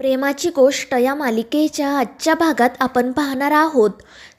प्रेमाची गोष्ट या मालिकेच्या आजच्या भागात आपण पाहणार आहोत.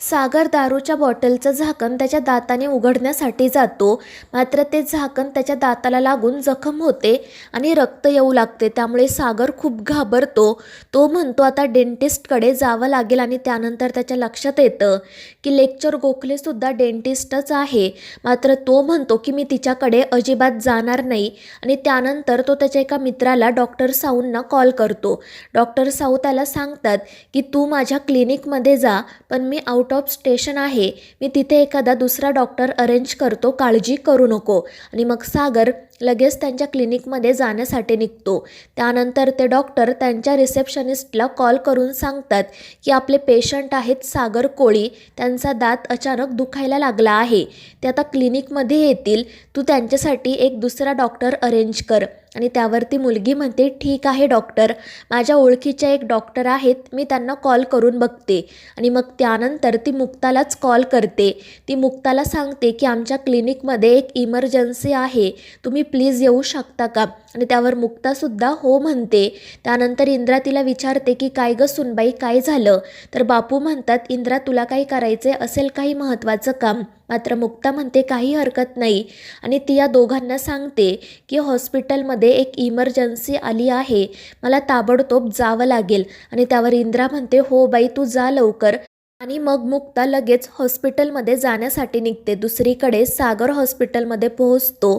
सागर दारूच्या बॉटलचं झाकण त्याच्या दाताने उघडण्यासाठी जातो. मात्र ते झाकण त्याच्या दाताला लागून जखम होते आणि रक्त येऊ लागते. त्यामुळे सागर खूप घाबरतो. तो म्हणतो आता डेंटिस्टकडे जावं लागेल आणि त्यानंतर त्याच्या लक्षात येतं की लेक्चर गोखलेसुद्धा डेंटिस्टच आहे. मात्र तो म्हणतो की मी तिच्याकडे अजिबात जाणार नाही आणि त्यानंतर तो त्याच्या एका मित्राला डॉक्टर साऊंना कॉल करतो. डॉक्टर साऊ त्याला सांगतात की तू माझ्या क्लिनिकमध्ये जा पण मी आउट ऑफ स्टेशन आहे. मी तिथे एखादा दुसरा डॉक्टर अरेंज करतो काळजी करू नको. आणि मग सागर लगेच त्यांच्या क्लिनिकमध्ये जाण्यासाठी निघतो. त्यानंतर ते डॉक्टर त्यांच्या रिसेप्शनिस्टला कॉल करून सांगतात की आपले पेशंट आहेत सागर कोळी त्यांचा दात अचानक दुखायला लागला आहे. ते आता क्लिनिकमध्ये येतील. तू त्यांच्यासाठी एक दुसरा डॉक्टर अरेंज कर. आणि त्यावरती मुलगी म्हणते ठीक आहे डॉक्टर. माझ्या ओळखीच्या एक डॉक्टर आहेत. मी त्यांना कॉल करून बघते. आणि मग त्यानंतर ती मुक्तालाच कॉल करते. ती मुक्ताला सांगते की आमच्या क्लिनिकमध्ये एक इमर्जन्सी आहे. तुम्ही प्लीज येऊ शकता का? आणि त्यावर मुक्तासुद्धा हो म्हणते. त्यानंतर इंद्रा तिला विचारते की काय गं सुनबाई काय झालं? तर बापू म्हणतात इंद्रा तुला काही करायचे असेल काही महत्त्वाचं काम. मात्र मुक्ता म्हणते काही हरकत नाही. आणि ती या दोघांना सांगते की हॉस्पिटलमध्ये एक इमर्जन्सी आली आहे. मला ताबडतोब जावं लागेल. आणि त्यावर इंद्रा म्हणते हो बाई तू जा लवकर. आणि मग मुक्ता लगेच हॉस्पिटलमध्ये जाण्यासाठी निघते. दुसरीकडे सागर हॉस्पिटलमध्ये पोहोचतो.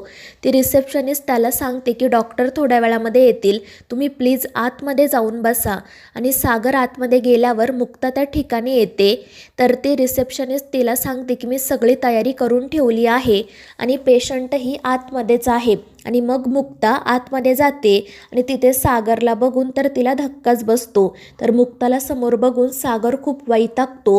ती रिसेप्शनिस्ट त्याला सांगते की डॉक्टर थोड्या वेळामध्ये येतील. तुम्ही प्लीज आतमध्ये जाऊन बसा. आणि सागर आतमध्ये गेल्यावर मुक्ता त्या ठिकाणी येते. तर ती रिसेप्शनिस्ट तिला सांगते की मी सगळी तयारी करून ठेवली आहे आणि पेशंटही आतमध्येच आहे. आणि मग मुक्ता आतमध्ये जाते आणि तिथे सागरला बघून तर तिला धक्काच बसतो. तर मुक्ताला समोर बघून सागर खूप वैतागतो.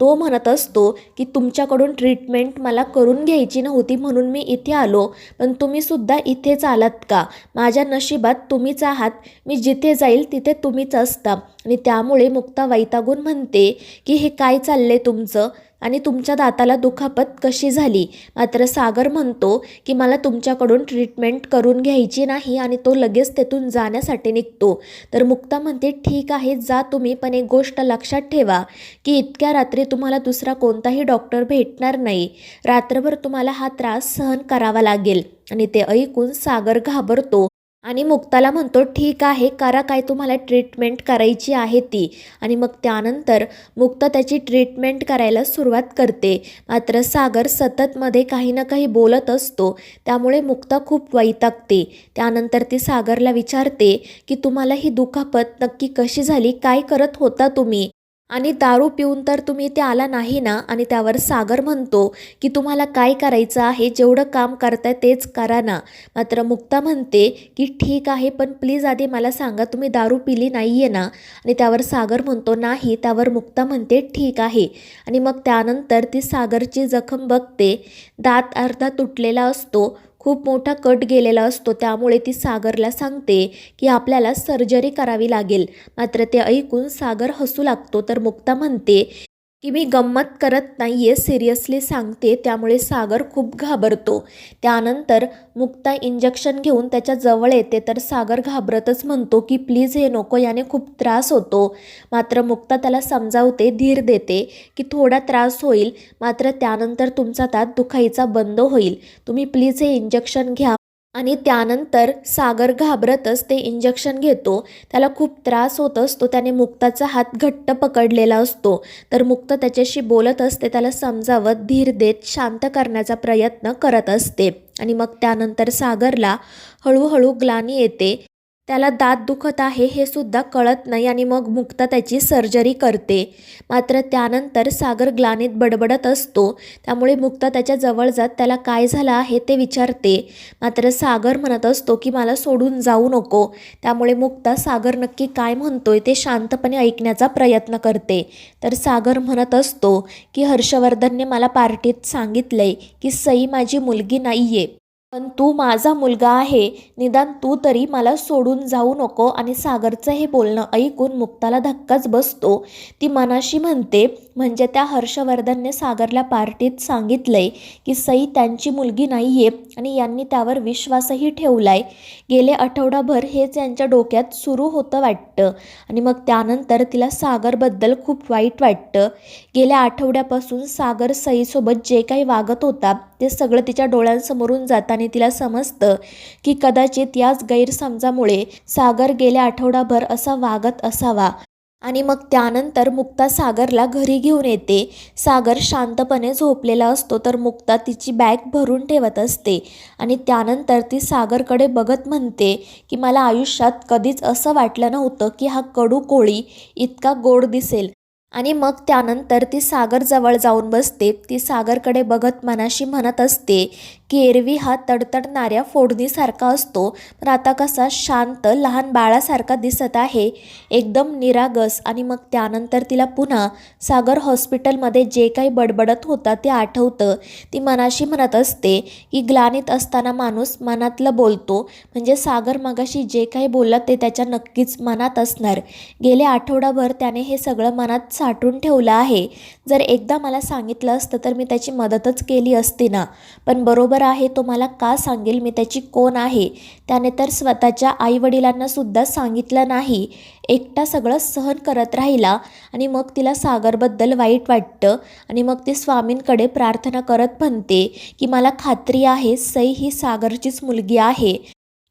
तो म्हणत असतो की तुमच्याकडून ट्रीटमेंट मला करून घ्यायची नव्हती म्हणून मी इथे आलो. पण तुम्ही सुद्धा इथेच आलात का? माझ्या नशिबात तुम्हीच आहात. मी जिथे जाईल तिथे तुम्हीच असता. आणि त्यामुळे मुक्ता वैतागून म्हणते की हे काय चाललंय तुमचं? आणि तुमच्या दाताला दुखापत कशी झाली? मात्र सागर म्हणतो की मला तुमच्याकडून ट्रीटमेंट करून घ्यायची नाही आणि तो लगेच तेथून जाण्यासाठी निघतो तर मुक्ता म्हणते ठीक आहे जा तुम्ही पण एक गोष्ट लक्षात ठेवा की इतक्या रात्री तुम्हाला दुसरा कोणताही डॉक्टर भेटणार नाही. रात्रभर तुम्हाला हा त्रास सहन करावा लागेल. आणि ते ऐकून सागर घाबरतो. आणि मुक्ताला म्हणतो ठीक आहे करा काय तुम्हाला ट्रीटमेंट करायची आहे ती. आणि मग त्यानंतर मुक्ता त्याची ट्रीटमेंट करायला सुरुवात करते. मात्र सागर सततमध्ये काही ना काही बोलत असतो. त्यामुळे मुक्ता खूप वैतागते. त्यानंतर ती सागरला विचारते की तुम्हाला ही दुखापत नक्की कशी झाली? काय करत होता तुम्ही? आणि दारू पिऊन तर तुम्ही इथे आला नाही ना? आणि त्यावर सागर म्हणतो की तुम्हाला काय करायचं आहे? जेवढं काम करताय तेच करा ना. मात्र मुक्ता म्हणते की ठीक आहे पण प्लीज आधी मला सांगा तुम्ही दारू पिली नाही आहे ना? आणि त्यावर सागर म्हणतो नाही. त्यावर मुक्ता म्हणते ठीक आहे. आणि मग त्यानंतर ती सागरची जखम बघते. दात अर्धा तुटलेला असतो. खूप मोठा कट गेलेला असतो. त्यामुळे ती सागरला सांगते की आपल्याला सर्जरी करावी लागेल. मात्र ते ऐकून सागर हसू लागतो. तर मुक्ता म्हणते की मी गंमत करत नाही आहे सिरियसली सांगते त्यामुळे सागर खूप घाबरतो. त्यानंतर मुक्ता इंजेक्शन घेऊन त्याच्याजवळ येते तर सागर घाबरतच म्हणतो की प्लीज हे नको याने खूप त्रास होतो. मात्र मुक्ता त्याला समजावते धीर देते की थोडा त्रास होईल मात्र त्यानंतर तुमचा तात दुखायचा बंद होईल. तुम्ही प्लीज हे इंजेक्शन घ्या आणि त्यानंतर सागर घाबरतच ते इंजेक्शन घेतो. त्याला खूप त्रास होत असतो. त्याने मुक्ताचा हात घट्ट पकडलेला असतो. तर मुक्त त्याच्याशी बोलत असते. त्याला समजावत धीर देत शांत करण्याचा प्रयत्न करत असते. आणि मग त्यानंतर सागरला हळूहळू ग्लानी येते. त्याला दात दुखत आहे हे सुद्धा कळत नाही आणि मग मुक्ता त्याची सर्जरी करते. मात्र त्यानंतर सागर ग्लानीत बडबडत असतो. त्यामुळे मुक्ता त्याच्याजवळ जात त्याला काय झालं आहे ते विचारते. मात्र सागर म्हणत असतो की मला सोडून जाऊ नको. त्यामुळे मुक्ता सागर नक्की काय म्हणतोय ते शांतपणे ऐकण्याचा प्रयत्न करते. तर सागर म्हणत असतो की हर्षवर्धनने मला पार्टीत सांगितलंय की सई माझी मुलगी नाही आहे पण तू माझा मुलगा आहे. निदान तू तरी मला सोडून जाऊ नको आणि सागरचं हे बोलणं ऐकून मुक्ताला धक्काच बसतो. ती मनाशी म्हणते म्हणजे त्या हर्षवर्धनने सागरला पार्टीत सांगितलंय की सई त्यांची मुलगी नाही आहे आणि यांनी त्यावर विश्वासही ठेवलाय. गेले आठवडाभर हेच यांच्या डोक्यात सुरू होतं वाटतं आणि मग त्यानंतर तिला सागरबद्दल खूप वाईट वाटतं. गेल्या आठवड्यापासून सागर सईसोबत जे काही वागत होता ते सगळं तिच्या डोळ्यांसमोरून जाताना तिला समजतं की कदाचित याच गैरसमजामुळे सागर गेल्या आठवडाभर असा वागत असावा. आणि मग त्यानंतर मुक्ता सागरला घरी घेऊन येते. सागर शांतपणे झोपलेला असतो तर मुक्ता तिची बॅग भरून ठेवत असते. आणि त्यानंतर ती सागरकडे बघत म्हणते की मला आयुष्यात कधीच असं वाटलं नव्हतं की हा कडू कोळी इतका गोड दिसेल. आणि मग त्यानंतर ती सागरजवळ जाऊन बसते. ती सागरकडे बघत मनाशी म्हणत असते की एरवी हा तडतडणाऱ्या फोडणीसारखा असतो. पण आता कसा शांत लहान बाळासारखा दिसत आहे. एकदम निरागस आणि मग त्यानंतर तिला पुन्हा सागर हॉस्पिटलमध्ये जे काही बडबडत होता ते आठवतं. ती मनाशी म्हणत असते की ग्लानीत असताना माणूस मनातलं बोलतो. म्हणजे सागर मगाशी जे काही बोलला ते त्याच्या नक्कीच मनात असणार. गेले आठवडाभर त्याने हे सगळं मनात साठवून ठेवलं आहे. जर एकदा मला सांगितलं असतं तर मी त्याची मदतच केली असती ना. पण बरोबर आहे तो मला का सांगेल? मी त्याची कोण आहे? त्याने तर स्वतःच्या आईवडिलांना सुद्धा सांगितलं नाही. एकटा सगळं सहन करत राहिला आणि मग तिला सागरबद्दल वाईट वाटतं आणि मग ती स्वामींकडे प्रार्थना करत म्हणते की मला खात्री आहे सई ही सागरचीच मुलगी आहे.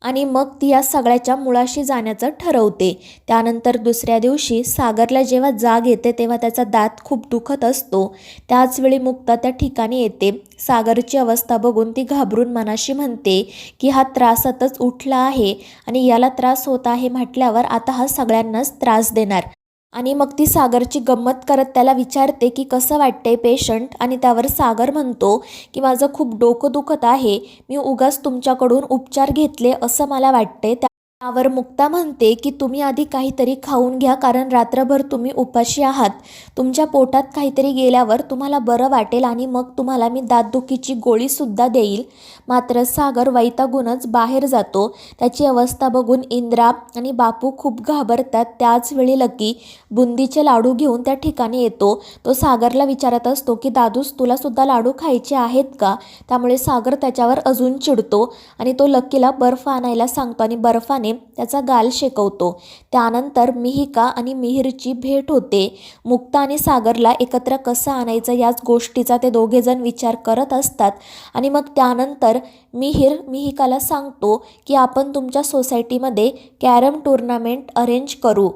आणि मग ती या सगळ्याच्या मुळाशी जाण्याचं ठरवते. त्यानंतर दुसऱ्या दिवशी सागरला जेव्हा जाग येते तेव्हा त्याचा दात खूप दुखत असतो. त्याचवेळी मुक्ता त्या ठिकाणी येते. सागरची अवस्था बघून ती घाबरून मनाशी म्हणते की हा त्रासातच उठला आहे आणि याला त्रास होत आहे म्हटल्यावर आता हा सगळ्यांनाच त्रास देणार. आणि मग ती सागरची गंमत करत त्याला विचारते की कसं वाटते पेशंट आणि त्यावर सागर म्हणतो की माझं खूप डोकं दुखत आहे. मी उगाच तुमच्याकडून उपचार घेतले असं मला वाटते त्यावर मुक्ता म्हणते की तुम्ही आधी काहीतरी खाऊन घ्या कारण रात्रभर तुम्ही उपाशी आहात. तुमच्या पोटात काहीतरी गेल्यावर तुम्हाला बरं वाटेल आणि मग तुम्हाला मी दातदुखीची गोळीसुद्धा देईल. मात्र सागर वैतागूनच बाहेर जातो. त्याची अवस्था बघून इंद्रा आणि बापू खूप घाबरतात. त्याचवेळी लकी बुंदीचे लाडू घेऊन त्या ठिकाणी येतो. तो सागरला विचारत असतो की दादूस तुलासुद्धा लाडू खायचे आहेत का? त्यामुळे सागर त्याच्यावर अजून चिडतो आणि तो लकीला बर्फ आणायला सांगतो आणि बर्फाने त्याचा गाल शेकवतो. त्यानंतर मिहिका आणि मिहिरची भेट होते. मुक्ता आणि सागरला एकत्र कसं आणायचं याच गोष्टीचा ते दोघेजण विचार करत असतात. आणि मग त्यानंतर मिहिर मिहिकाला सांगतो की आपण तुमच्या सोसायटीमध्ये कॅरम टुर्नामेंट अरेंज करू.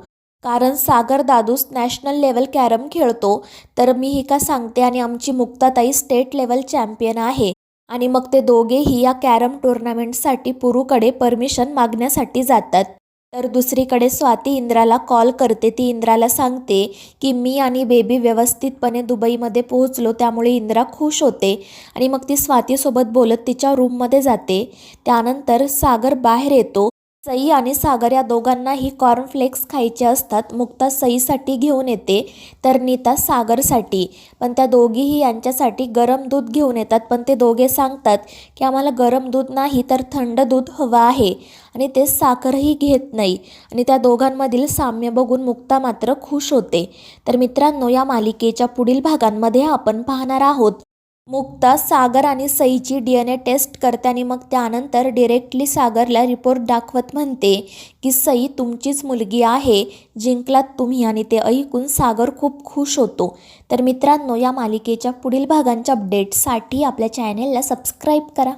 कारण सागर दादूस नॅशनल लेवल कॅरम खेळतो. तर मिहिका सांगते आणि आमची मुक्ताताई स्टेट लेवल चॅम्पियन आहे. आणि मग ते दोघेही या कॅरम टुर्नामेंटसाठी पुरूकडे परमिशन मागण्यासाठी जातात. तर दुसरीकडे स्वाती इंद्राला कॉल करते. ती इंद्राला सांगते की मी आणि बेबी व्यवस्थितपणे दुबईमध्ये पोहोचलो त्यामुळे इंद्रा खुश होते. आणि मग ती स्वातीसोबत बोलत तिच्या रूममध्ये जाते. त्यानंतर सागर बाहेर येतो सई आणि सागर या दोघांनाही कॉर्नफ्लेक्स खायचे असतात. मुक्ता सईसाठी घेऊन येते तर नीता सागरसाठी. पण त्या दोघीही यांच्यासाठी गरम दूध घेऊन येतात. पण ते दोघे सांगतात की आम्हाला गरम दूध नाही तर थंड दूध हवं आहे. आणि ते साखरही घेत नाही. आणि त्या दोघांमधील साम्य बघून मुक्ता मात्र खुश होते. तर मित्रांनो या मालिकेच्या पुढील भागांमध्ये आपण पाहणार आहोत. मुक्ता सागर आणि सईची डी एन ए टेस्ट करते आणि मग त्यानंतर डिरेक्टली सागरला रिपोर्ट दाखवत म्हणते की सई तुमचीच मुलगी आहे. जिंकलात तुम्ही आणि ते ऐकून सागर खूप खुश होतो. तर मित्रांनो या मालिकेच्या पुढील भागांच्या अपडेट्ससाठी आपल्या चॅनेलला सबस्क्राईब करा.